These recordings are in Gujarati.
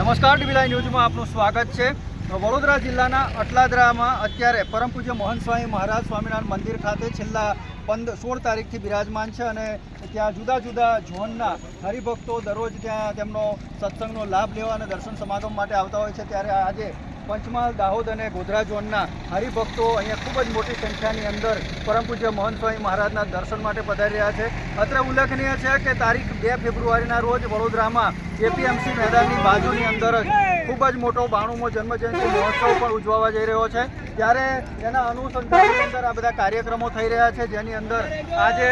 નમસ્કાર ડીબીલાઈ ન્યૂઝમાં આપનું સ્વાગત છે. વડોદરા જિલ્લાના અટલાદરામાં અત્યારે પરમ પૂજ્ય મોહન સ્વામી મહારાજ સ્વામિનારાયણ મંદિર ખાતે છેલ્લા પંદર સોળ તારીખથી બિરાજમાન છે અને ત્યાં જુદા જુદા ઝોનના હરિભક્તો દરરોજ ત્યાં તેમનો સત્સંગનો લાભ લેવા અને દર્શન સમાગમ માટે આવતા હોય છે. ત્યારે આજે પંચમહાલ, દાહોદ અને ગોધરા ઝોનના હરિભક્તો અહીંયા ખૂબ જ મોટી સંખ્યાની અંદર પરમ પૂજ્ય મોહન સ્વામી મહારાજના દર્શન માટે પધારી રહ્યા છે. અત્રે ઉલ્લેખનીય છે કે તારીખ બે ફેબ્રુઆરીના રોજ વડોદરામાં એપીએમસી મેદાનની બાજુની અંદર જ ખૂબ જ મોટો બાણુમો જન્મજયંતિ મહોત્સવ પણ ઉજવવા જઈ રહ્યો છે. ત્યારે એના અનુસંધાનની અંદર આ બધા કાર્યક્રમો થઈ રહ્યા છે, જેની અંદર આજે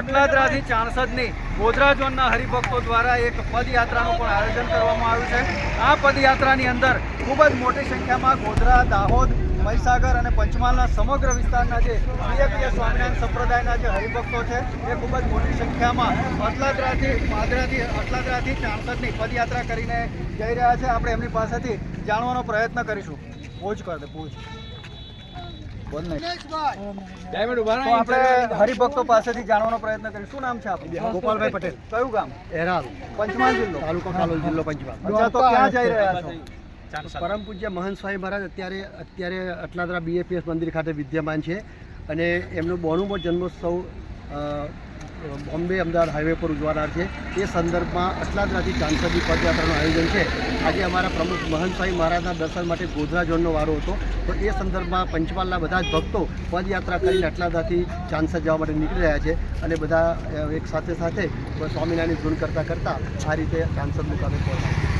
અટલાદરાથી ચાણસદની ગોધરા ઝોનના હરિભક્તો દ્વારા એક પદયાત્રાનું પણ આયોજન કરવામાં આવ્યું છે. આ પદયાત્રાની અંદર ખૂબ જ મોટી સંખ્યામાં ગોધરા, દાહોદ મહીસાગર અને પંચમહાલના સમગ્ર વિસ્તારના જે પ્રિયપ્રિય સ્વામિનારાયણ સંપ્રદાયના જે હરિભક્તો છે એ ખૂબ જ મોટી સંખ્યામાં અટલાદરાથી પાદરાથી અટલાદરાથી ચાણસદની પદયાત્રા કરીને જઈ રહ્યા છે. આપણે એમની પાસેથી જાણવાનો પ્રયત્ન કરીશું. ભોજ કર દે ભોજ આપણે હરિભક્તો પાસેથી જાણવાનો પ્રયત્ન કરીશું. શું નામ છે આપણું? ગોપાલભાઈ પટેલ. કયું ગામ? એરાલ પંચમહાલ જિલ્લો. તાલુકો કાલોલ જિલ્લો પંચમહાલ. તો ક્યાં જઈ રહ્યા છો? પરમ પૂજ્ય મહંત સ્વામી મહારાજ અત્યારે અત્યારે અટલાદરા બીએપીએસ મંદિર ખાતે વિદ્યમાન છે અને એમનો બોનુમો જન્મોત્સવ બોમ્બે અમદાવાદ હાઈવે પર ઉજવાનાર છે. એ સંદર્ભમાં અટલાદરાથી ચાંસદની પદયાત્રાનું આયોજન છે. આજે અમારા પ્રમુખ મહંત સ્વામી મહારાજના દર્શન માટે ગોધરા ઝોનનો વારો હતો. તો એ સંદર્ભમાં પંચમહાલના બધા જ ભક્તો પદયાત્રા કરીને અટલાદરાથી ચાંસદ જવા માટે નીકળી રહ્યા છે અને બધા એક સાથે સાથે સ્વામિનારાયણ ધૂન કરતાં કરતાં આ રીતે ચાંસદ મુકામે પહોંચ્યા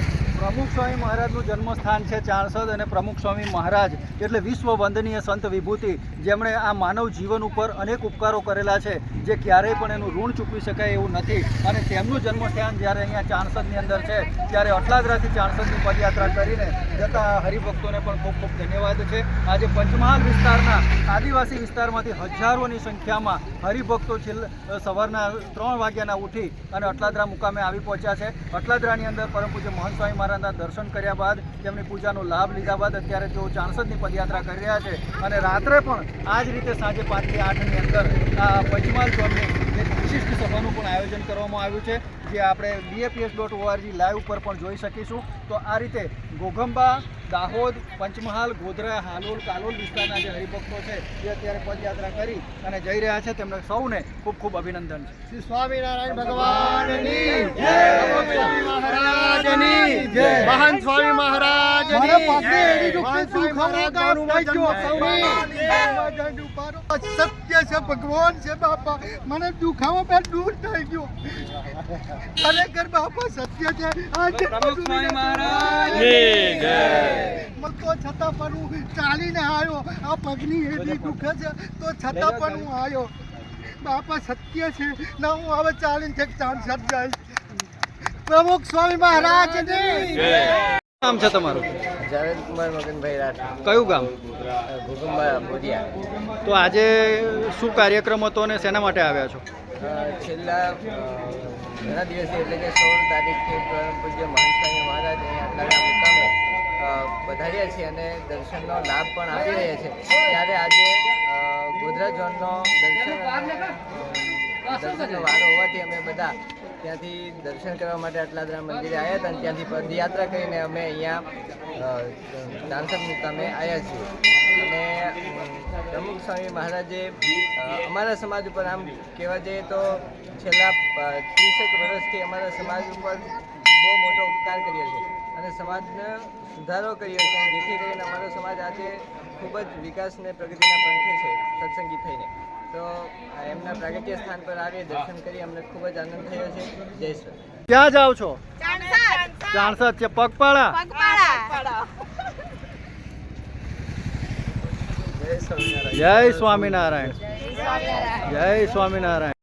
પ્રમુખ સ્વામી મહારાજનું જન્મસ્થાન છે ચાણસદ અને પ્રમુખ સ્વામી મહારાજ એટલે વિશ્વ વંદનીય સંત વિભૂતિ. જેમણે આ માનવ જીવન ઉપર અનેક ઉપકારો કરેલા છે, જે ક્યારેય પણ એનું ઋણ ચૂકવી શકાય એવું નથી. અને તેમનું જન્મસ્થાન જ્યારે અહીંયા ચાણસદની અંદર છે, ત્યારે અટલાદરાથી ચાણસદની પદયાત્રા કરીને જતા હરિભક્તોને પણ ખૂબ ખૂબ ધન્યવાદ છે. આજે પંચમહાલ વિસ્તારના આદિવાસી વિસ્તારમાંથી હજારોની સંખ્યામાં હરિભક્તો છેલ્લે સવારના ત્રણ વાગ્યાના ઉઠી અને અટલાદરા મુકામે આવી પહોંચ્યા છે. અટલાદરાની અંદર પરમ પૂજ્ય મહંત સ્વામી મહારાજના દર્શન કર્યા બાદ તેમની પૂજાનો લાભ લીધા બાદ અત્યારે તેઓ ચાણસદની પદયાત્રા કરી રહ્યા છે. અને રાત્રે પણ આ જ રીતે સાંજે પાંચથી આઠની અંદર આ પંચમહાલ ઝોનની એક વિશિષ્ટ સભાનું પણ આયોજન કરવામાં આવ્યું છે જે આપણે બીએપીએસ ડોટ ઓઆરજી લાઈવ ઉપર પણ જોઈ શકીશું. તો આ રીતે ગોગંબા દાહોદ પંચમહાલ ગોધરા હાલોલ કાલોલ વિસ્તારના જે હરિભક્તો છે જે અત્યારે પદયાત્રા કરી અને જઈ રહ્યા છે. તેમને સૌને ખૂબ ખૂબ અભિનંદન છે. શ્રી સ્વામિનારાયણ ભગવાનની જય. જય. મહાન સ્વામી મહારાજ સત્ય છે ભગવાન છે બાપા. મને દુખાવો પણ દૂર થઈ ગયો. ખરેખર બાપા સત્ય છે. આ જે બધું તો છતાં પણ હું ચાલીને આવ્યો. આ પગની એટલી દુખે છે. તો છતાં પણ હું આવ્યો. બાપા સત્ય છે. ના હું હવે ચાલીને છેક ચાંસદ જઈશ પ્રમુખ સ્વામી મહારાજની નામ છે તમારું? જાવેદ કુમાર મગનભાઈ રાઠવા. કયું ગામ? ભૂકંબા બોરિયા તો આજે શું કાર્યક્રમ હતો અને શેના માટે આવ્યા છો? છેલ્લા ઘણા દિવસથી એટલે કે સોળ તારીખથી પૂજ્ય મહંત મહારાજ અહીંયા આટલાના મુકામે વધાર્યા છે અને દર્શનનો લાભ પણ આપી રહ્યા છે. ત્યારે આજે ગોધરા ઝોનનો દર્શન દર્શનનો વારો હોવાથી અમે બધા ત્યાંથી દર્શન કરવા માટે આટલાદરા મંદિરે આવ્યા હતા અને ત્યાંથી પદયાત્રા કરીને અમે અહીંયા ચાંસદ મુકામે આવ્યા છીએ. અને પ્રમુખ સ્વામી મહારાજે અમારા સમાજ ઉપર આમ કહેવા જઈએ તો છેલ્લા ત્રીસેક વર્ષથી અમારા સમાજ ઉપર બહુ મોટો ઉપકાર કર્યો છે. અને સમાજને સુધારો કર્યો છે, જેથી કરીને અમારો સમાજ આજે ખૂબ જ વિકાસ અને પ્રગતિના પંથે છે, સત્સંગી થઈને. તો એમના પ્રાગટ્ય સ્થાન પર આવી દર્શન કરી અમને ખૂબ જ આનંદ થયો છે. જય શ્રી ક્યાં જાઓ છો? ચાણસદ. છે પગપાળા. જય સ્વામિનારાયણ. જય સ્વામિનારાયણ સ્વામિનારાયણ. જય સ્વામિનારાયણ.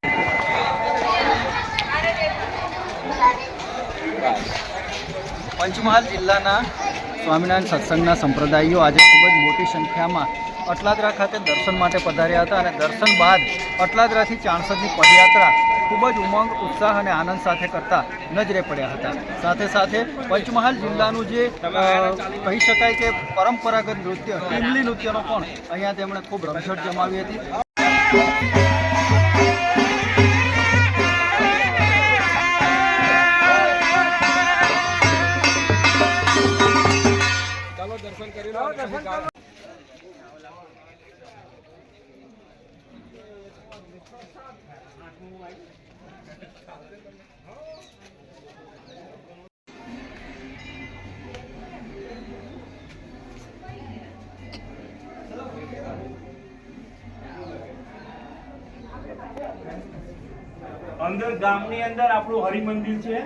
પંચમહાલ જિલ્લાના સ્વામિનારાયણ સત્સંગના સંપ્રદાયો આજે ખૂબ જ મોટી સંખ્યામાં અટલાદરા ખાતે દર્શન માટે પધાર્યા હતા અને દર્શન બાદ અટલાદરાથી ચાણસદની પદયાત્રા ખૂબ જ ઉમંગ, ઉત્સાહ અને આનંદ સાથે કરતા નજરે પડ્યા હતા. સાથે સાથે પંચમહાલ જિલ્લાનું જે કહી શકાય કે પરંપરાગત નૃત્ય, ટીમલી નૃત્યનો પણ અહીંયા તેમણે ખૂબ રમઝટ જમાવી હતી. અંદર ગામની અંદર આપણું હરિમંદિર છે.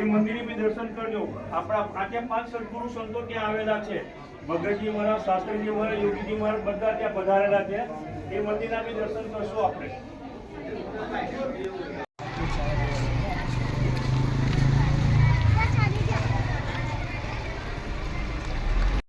એ મંદિરે બી દર્શન કરજો. આપણા પાંચે પાંચ સદગુરુ સંતો ત્યાં આવેલા છે. ભગતજી મહારાજ, શાસ્ત્રીજી મહારાજ, યોગીજી મહારાજ બધા ત્યાં પધારેલા છે. એ મંદિરના બી દર્શન કરશું આપણે.